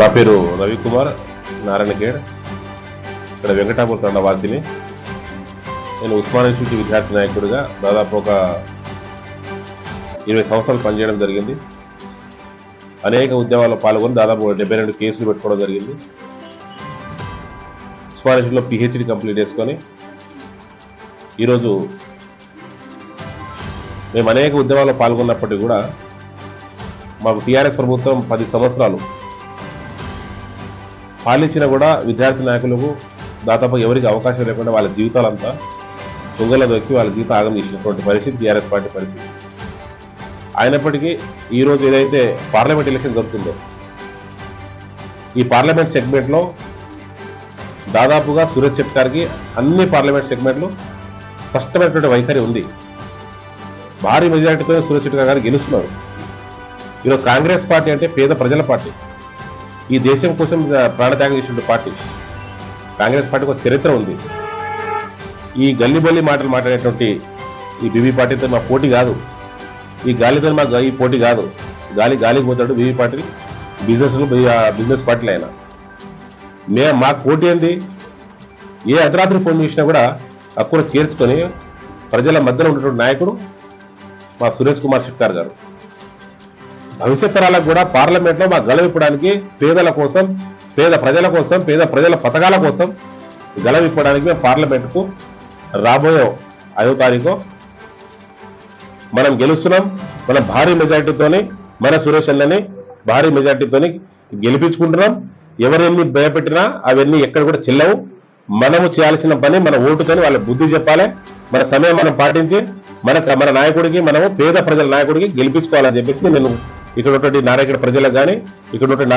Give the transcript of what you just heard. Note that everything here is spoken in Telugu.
నా పేరు రవికుమార్ నారాయణఖేడ్ ఇక్కడ వెంకటాపూర్ తండ వాసిని. నేను ఉస్మాన్ ఇన్స్టిట్యూట్ విద్యార్థి నాయకుడిగా దాదాపు ఒక ఇరవై సంవత్సరాలు పనిచేయడం జరిగింది. అనేక ఉద్యమాల్లో పాల్గొని దాదాపు డెబ్బై రెండు కేసులు పెట్టుకోవడం జరిగింది. ఉస్మాన్ ఇన్స్టిట్యూట్లో పిహెచ్డి కంప్లీట్ చేసుకొని ఈరోజు మేము అనేక ఉద్యమాల్లో పాల్గొన్నప్పటికీ కూడా మాకు టీఆర్ఎస్ ప్రభుత్వం పది సంవత్సరాలు పాలించినా కూడా విద్యార్థి నాయకులకు దాదాపు ఎవరికి అవకాశం లేకుండా వాళ్ళ జీవితాలంతా తుంగలో దొక్కి వాళ్ళ జీవితం ఆగం చేసినటువంటి పరిస్థితి టీఆర్ఎస్ పార్టీ పరిస్థితి. అయినప్పటికీ ఈరోజు ఏదైతే పార్లమెంట్ ఎలక్షన్ జరుగుతుందో ఈ పార్లమెంట్ సెగ్మెంట్లో దాదాపుగా సురేష్ శెట్టి గారికి అన్ని పార్లమెంట్ సెగ్మెంట్లు స్పష్టమైనటువంటి వైఖరి ఉంది. భారీ మెజారిటీతో సురేష్ శెట్టి గారు గెలుస్తున్నారు. ఈరోజు కాంగ్రెస్ పార్టీ అంటే పేద ప్రజల పార్టీ. ఈ దేశం కోసం ప్రాణత్యాగం చేసిన పార్టీ. కాంగ్రెస్ పార్టీకి ఒక చరిత్ర ఉంది. ఈ గల్లిబల్లి మాటలు మాట్లాడేటువంటి ఈ బీబీ పార్టీతో మా పోటీ కాదు. ఈ గాలితో మా ఈ పోటీ కాదు. గాలి గాలికి పోతాడు బీబీ పార్టీ బిజినెస్ బిజినెస్ పార్టీలు అయినా మే మాకు పోటీ ఏంది? ఏ అర్ధరాత్రి ఫోన్ చేసినా కూడా అక్కడ చేర్చుకొని ప్రజల మధ్యలో ఉన్నటువంటి నాయకుడు మా సురేష్ కుమార్ షెట్టార్ గారు. భవిష్యత్ తరాలకు కూడా పార్లమెంట్లో మాకు గెలవిప్పడానికి పేదల కోసం పేద ప్రజల కోసం పేద ప్రజల పథకాల కోసం గెలవిప్పడానికి మేము పార్లమెంట్కు రాబోయే ఐదో తారీఖు మనం గెలుస్తున్నాం. మన భారీ మెజార్టీతోని మన సురేష్ అన్నని భారీ మెజార్టీతోని గెలిపించుకుంటున్నాం. ఎవరెన్ని భయపెట్టినా అవన్నీ ఎక్కడ కూడా చెల్లవు. మనము చేయాల్సిన పని మన ఓటుతోని వాళ్ళ బుద్ధి చెప్పాలి. మన సమయం మనం పాటించి మన మన నాయకుడికి మనము పేద ప్రజల నాయకుడికి గెలిపించుకోవాలని చెప్పేసి నేను ఇక్కడ ఉన్నటువంటి నారాయణ ప్రజలకు కానీ ఇక్కడ ఉన్నటువంటి